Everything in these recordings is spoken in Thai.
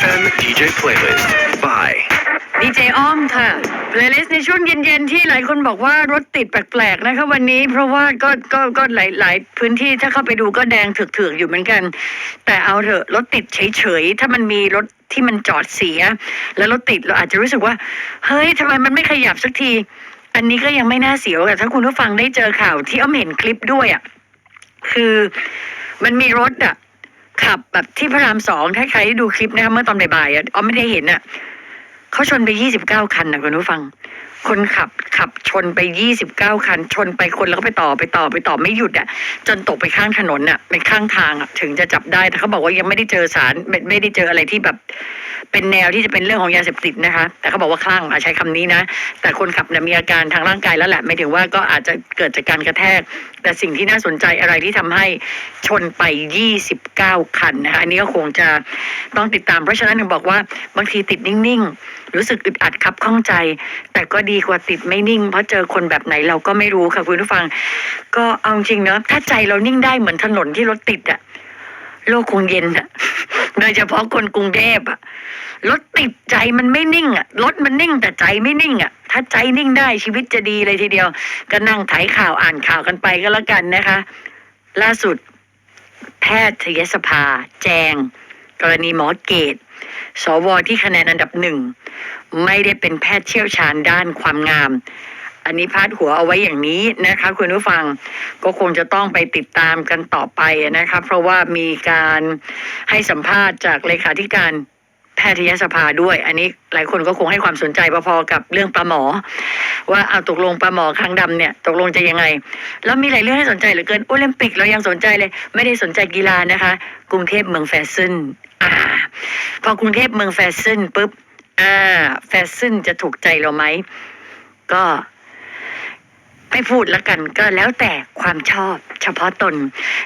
FM DJ Playlist by ดีเจอ้อมค่ะ เพลย์ลิสต์ในช่วงเย็นๆ ที่หลายคนบอกว่ารถติดแปลกๆ นะคะวันนี้เพราะว่าก็ก็ก็หลายหลายพื้นที่ถ้าเข้าไปดูก็แดงเถือกๆ อยู่เหมือนกัน แต่เอาเถอะรถติดเฉยๆ ถ้ามันมีรถที่มันจอดเสีย แล้วรถติดเราอาจจะรู้สึกว่า เฮ้ยทำไมมันไม่ขยับสักที อันนี้ก็ยังไม่น่าเสียวแต่ถ้าคุณผู้ฟังได้เจอข่าวที่อ้อมเห็นคลิปด้วยอะคือมันมีรถอะ ขับแบบที่พระรามสองถ้าใครได้ดูคลิปนะคะเมื่อตอนบ่ายๆอะอ้อไม่ได้เห็นอะเขาชนไปยี่สิบเก้าคันนะคุณผู้ฟัง คนขับขับชนไปยี่สิบเก้าคัน ชนไปคนแล้วก็ไปต่อไปต่อไปต่อไม่หยุดอะ จนตกไปข้างถนนอะไปข้างทางอะถึงจะจับได้แต่เขาบอกว่ายังไม่ได้เจอสารไม่ไม่ได้เจออะไรที่แบบ เป็นแนวที่จะเป็นเรื่องของยาเสพติดนะคะ แต่เขาบอกว่าคลั่งอะใช้คำนี้นะ แต่คนขับเนี่ยมีอาการทางร่างกายแล้วแหละไม่ถึงว่าก็อาจจะเกิดจากการกระแทก แต่สิ่งที่น่าสนใจอะไรที่ทำให้ชนไป 29 คันนะคะอันนี้ก็คงจะต้องติดตาม เพราะฉะนั้นถึงบอกว่าบางทีติดนิ่งๆ รู้สึกอึดอัดครับข้องใจ แต่ก็ดีกว่าติดไม่นิ่ง เพราะเจอคนแบบไหนเราก็ไม่รู้ค่ะคุณผู้ฟัง ก็เอาจริงเนอะถ้าใจเรานิ่งได้เหมือนถนนที่รถติดอะ โลกคงเย็นอะโดยเฉพาะคนกรุงเทพอะรถติดใจมันไม่นิ่งอะรถมันนิ่งแต่ใจไม่นิ่งอะถ้าใจนิ่งได้ชีวิตจะดีเลยทีเดียว ก็นั่งไถข่าวอ่านข่าวกันไปก็แล้วกันนะคะ ล่าสุด แพทยสภา แจง กรณีหมอเกตสวที่คะแนนอันดับหนึ่ง ไม่ได้เป็นแพทย์เชี่ยวชาญด้านความงาม อันนี้พาดหัวเอาไว้อย่างนี้นะคะ คุณผู้ฟังก็คงจะต้องไปติดตามกันต่อไปนะคะ เพราะว่ามีการให้สัมภาษณ์จากเลขาธิการแพทยสภาด้วย อันนี้หลายคนก็คงให้ความสนใจพอๆกับเรื่องปลาหมอ ว่าเอาตกลงปลาหมอคางดำเนี่ย ตกลงจะยังไง แล้วมีหลายเรื่องให้สนใจเหลือเกินโอลิมปิกเรายังสนใจเลย ไม่ได้สนใจกีฬานะคะ กรุงเทพเมืองแฟชั่นอ่า พอกรุงเทพเมืองแฟชั่นปุ๊บอ่าแฟชั่นจะถูกใจเราไหมก็ ไม่พูดแล้วกันก็แล้วแต่ความชอบเฉพาะตน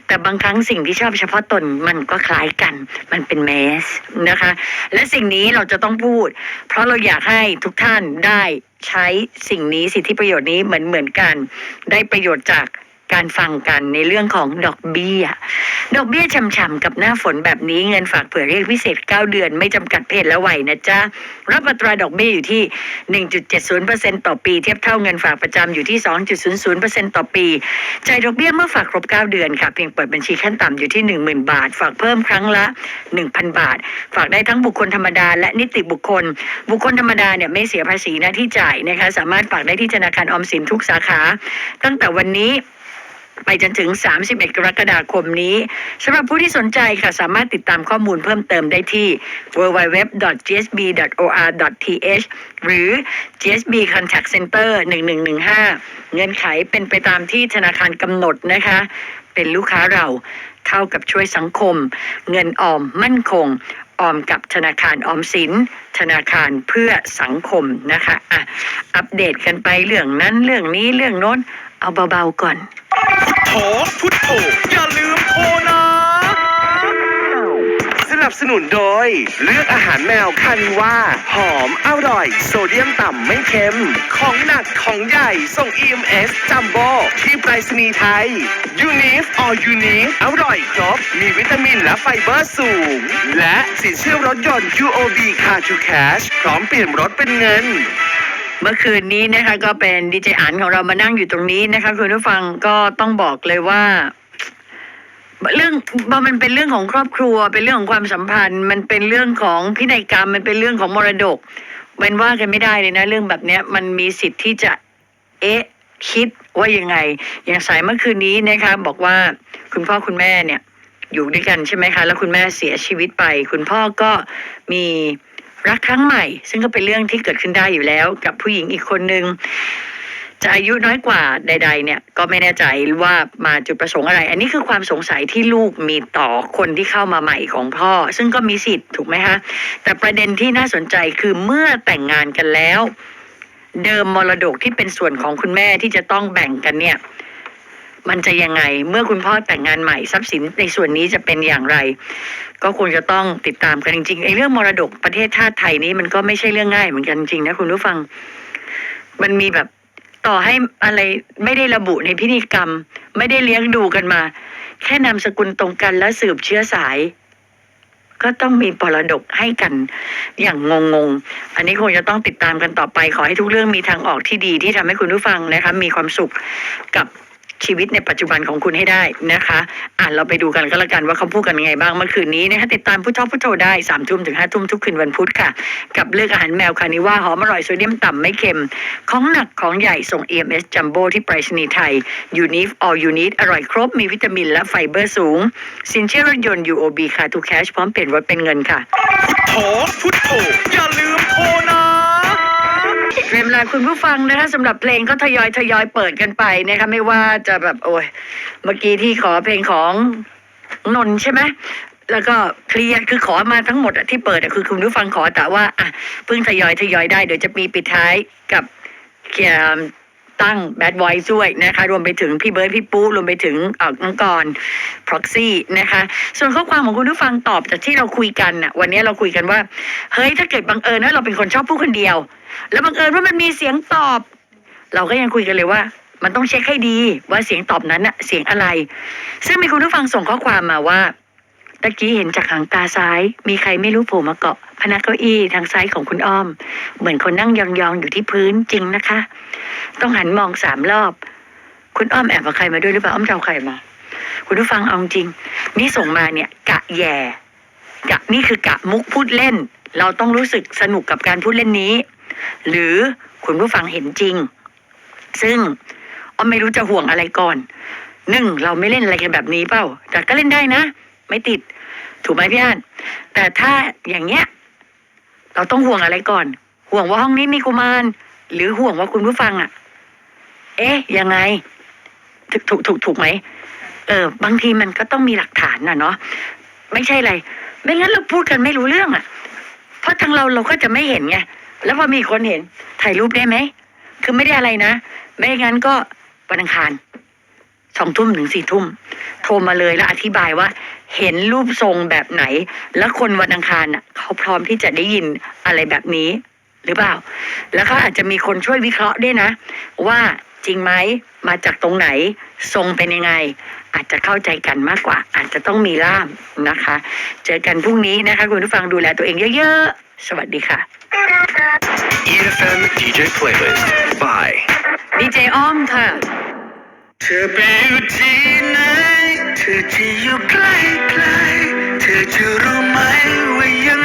แต่บางครั้งสิ่งที่ชอบเฉพาะตนมันก็คล้ายกัน มันเป็นแมสนะคะ และสิ่งนี้เราจะต้องพูด เพราะเราอยากให้ทุกท่านได้ใช้สิ่งนี้สิทธิประโยชน์นี้เหมือนเหมือนกัน ได้ประโยชน์จาก การฟังกันในเรื่องของดอกเบี้ย ดอกเบี้ยฉ่ำๆกับหน้าฝนแบบนี้เงินฝากเผื่อเรียกพิเศษ 9 เดือนไม่จำกัดเพศและวัยนะจ๊ะ รับอัตราดอกเบี้ยอยู่ที่ 1.70%ต่อปี เทียบเท่าเงินฝากประจำอยู่ที่ 2.00%ต่อปี จ่ายดอกเบี้ยเมื่อฝากครบ 9 เดือนค่ะ เพียงเปิดบัญชีขั้นต่ำอยู่ที่ 10,000 บาท ฝากเพิ่มครั้งละ 1,000 บาท ฝากได้ทั้งบุคคลธรรมดา และนิติบุคคล บุคคลธรรมดาเนี่ยไม่เสียภาษีหน้าที่จ่ายนะคะ สามารถฝากได้ที่ธนาคารออมสินทุกสาขา ตั้งแต่วันนี้ ไปจนถึง 31 กรกฎาคมนี้สำหรับผู้ที่สนใจค่ะสามารถติดตามข้อมูลเพิ่มเติมได้ที่ www.gsb.or.th หรือ GSB Contact Center 1115 เงื่อนไขเป็นไปตามที่ธนาคารกำหนดนะคะ เป็นลูกค้าเราเท่ากับช่วยสังคม เงินออมมั่นคงออมกับธนาคารออมสิน ธนาคารเพื่อสังคมนะคะอะอัปเดตกันไปเรื่องนั้นเรื่องนี้เรื่องโน้น เอาเบาๆก่อนโถพุทโธอย่าลืมโทรนะ สนับสนุนโดย เลือกอาหารแมวคานิว่า หอมอร่อย โซเดียมต่ำไม่เค็ม ของหนักของใหญ่ส่ง EMS จัมโบ้ที่ไปรษณีย์ไทยยูนิฟออยูนิฟอร่อยครบ มีวิตามินและไฟเบอร์สูง และสินเชื่อรถยนต์ UOB Car to Cash พร้อมเปลี่ยนรถเป็นเงิน เมื่อคืนนี้นะคะ ก็เป็นดีเจอันของเรามานั่งอยู่ตรงนี้นะคะคุณผู้ฟังก็ต้องบอกเลยว่า เรื่องมันเป็นเรื่องของครอบครัว เป็นเรื่องของความสัมพันธ์ มันเป็นเรื่องของพินัยกรรม มันเป็นเรื่องของมรดกมันว่ากันไม่ได้เลยนะ เรื่องแบบเนี้ย มันมีสิทธิ์ที่จะ เอ๊ะคิดว่ายังไง อย่างสายเมื่อคืนนี้นะคะ บอกว่าคุณพ่อคุณแม่เนี่ย อยู่ด้วยกันใช่ไหมคะ แล้วคุณแม่เสียชีวิตไป คุณพ่อก็มี รักครั้งใหม่ ซึ่งก็เป็นเรื่องที่เกิดขึ้นได้อยู่แล้ว กับผู้หญิงอีกคนนึงจะอายุน้อยกว่าใด ๆ เนี่ยก็ไม่แน่ใจว่ามาจุดประสงค์อะไร อันนี้คือความสงสัยที่ลูกมีต่อคนที่เข้ามาใหม่ของพ่อ ซึ่งก็มีสิทธิ์ถูกไหมคะแต่ประเด็นที่น่าสนใจคือเมื่อแต่งงานกันแล้ว เดิมมรดกที่เป็นส่วนของคุณแม่ที่จะต้องแบ่งกันเนี่ย มันจะยังไง เมื่อคุณพ่อแต่งงานใหม่ทรัพย์สินในส่วนนี้จะเป็นอย่างไร ก็คงจะต้องติดตามกันจริงๆไอ้เรื่องมรดกประเทศชาติไทยนี้มันก็ไม่ใช่เรื่องง่ายเหมือนกันจริงนะคุณผู้ฟัง มันมีแบบต่อให้อะไรไม่ได้ระบุในพิธีกรรม ไม่ได้เลี้ยงดูกันมา แค่นามสกุลตรงกันและสืบเชื้อสาย ก็ต้องมีปรดกให้กันอย่างงงๆอันนี้คงจะต้องติดตามกันต่อไป ขอให้ทุกเรื่องมีทางออกที่ดีที่ทำให้คุณผู้ฟังนะคะมีความสุขกับ ชีวิตในปัจจุบันของคุณให้ได้นะคะ อ่านเราไปดูกันก็แล้วกันว่าเขาพูดกันยังไงบ้างเมื่อคืนนี้นะคะติดตามผู้ชอบผู้โจได้สามทุ่มถึงห้าทุ่มทุกคืนวันพุธค่ะ กับเลือกอาหารแมวคานิว่าหอมอร่อยโซเดียมต่ำไม่เค็ม ของหนักของใหญ่ส่ง EMS จัมโบ้ที่ไปรษณีย์ไทยยูนิฟออลยูนิตอร่อยครบมีวิตามินและไฟเบอร์สูง สินเชื่อรถยนต์ UOB ค่ะทุกแคชพร้อมเปลี่ยนรถเป็นเงินค่ะโถพุทโธอย่าลืมโทรนะ เตรียมลาคุณผู้ฟังนะคะสำหรับเพลงก็ทยอยทยอยเปิดกันไปนะคะไม่ว่าจะแบบโอ้ยเมื่อกี้ที่ขอเพลงของนนใช่ไหมแล้วก็เคลียร์คือขอมาทั้งหมดอะที่เปิดอะคือคุณผู้ฟังขอแต่ว่าอะเพิ่งทยอยทยอยได้เดี๋ยวจะมีปิดท้ายกับเกียร์ ตั้งแบดไวซ์ด้วยนะคะ รวมไปถึงพี่เบิร์ดพี่ปูรวมไปถึงเออกน้องกร proxy นะคะ ส่วนข้อความของคุณผู้ฟังตอบจากที่เราคุยกันน่ะวันนี้เราคุยกันว่า เฮ้ยถ้าเกิดบังเอิญว่าเราเป็นคนชอบพูดคนเดียว แล้วบังเอิญว่ามันมีเสียงตอบ เราก็ยังคุยกันเลยว่า มันต้องเช็คให้ดีว่าเสียงตอบนั้นน่ะเสียงอะไร ซึ่งมีคุณผู้ฟังส่งข้อความมาว่า ตะกี้เห็นจากหางตาซ้าย มีใครไม่รู้โผล่มาเกาะพนักเก้าอี้ทางซ้ายของคุณอ้อม เหมือนคนนั่งยองๆอยู่ที่พื้นจริงนะคะ ต้องหันมองสามรอบ คุณอ้อมแอบเอาใครมาด้วยหรือเปล่าอ้อมจะเอาใครมา คุณผู้ฟังเอาจริง นี่ส่งมาเนี่ย กะแย่กะนี่คือกะมุกพูดเล่น เราต้องรู้สึกสนุกกับการพูดเล่นนี้ หรือคุณผู้ฟังเห็นจริง ซึ่งอ้อมไม่รู้จะห่วงอะไรก่อนหนึ่งเราไม่เล่นอะไรกันแบบนี้เปล่า แต่ก็เล่นได้นะ ไม่ติด ถูกไหมพี่อ่านแต่ถ้าอย่างเงี้ย เราต้องห่วงอะไรก่อน ห่วงว่าห้องนี้มีกุมารหรือห่วงว่าคุณผู้ฟังอะ เอ๊ะ ยังไง ถูกถูกถูกถูกไหมเออ บางทีมันก็ต้องมีหลักฐานน่ะเนาะไม่ใช่อะไร ไม่งั้นเราพูดกันไม่รู้เรื่องอะ เพราะทางเราเราก็จะไม่เห็นไงแล้วพอมีคนเห็นถ่ายรูปได้ไหมคือไม่ได้อะไรนะ ไม่งั้นก็วันอังคาร สองทุ่มถึงสี่ทุ่ม โทรมาเลยแล้วอธิบายว่า เห็นรูปทรงแบบไหน แล้วคนวันอังคารน่ะเขาพร้อมที่จะได้ยินอะไรแบบนี้หรือเปล่า แล้วเขาอาจจะมีคนช่วยวิเคราะห์ด้วยนะ ว่าจริงไหมมาจากตรงไหน ทรงเป็นยังไง อาจจะเข้าใจกันมากกว่า อาจจะต้องมีล่ามนะคะ เจอกันพรุ่งนี้นะคะ คุณผู้ฟังดูแลตัวเองเยอะๆ สวัสดีค่ะ EFM DJ Playlist by ดีเจอ้อมค่ะ เธอไปอยู่ที่ไหน เธอจะอยู่ใกล้ๆเธอจะรู้ไหมว่ายัง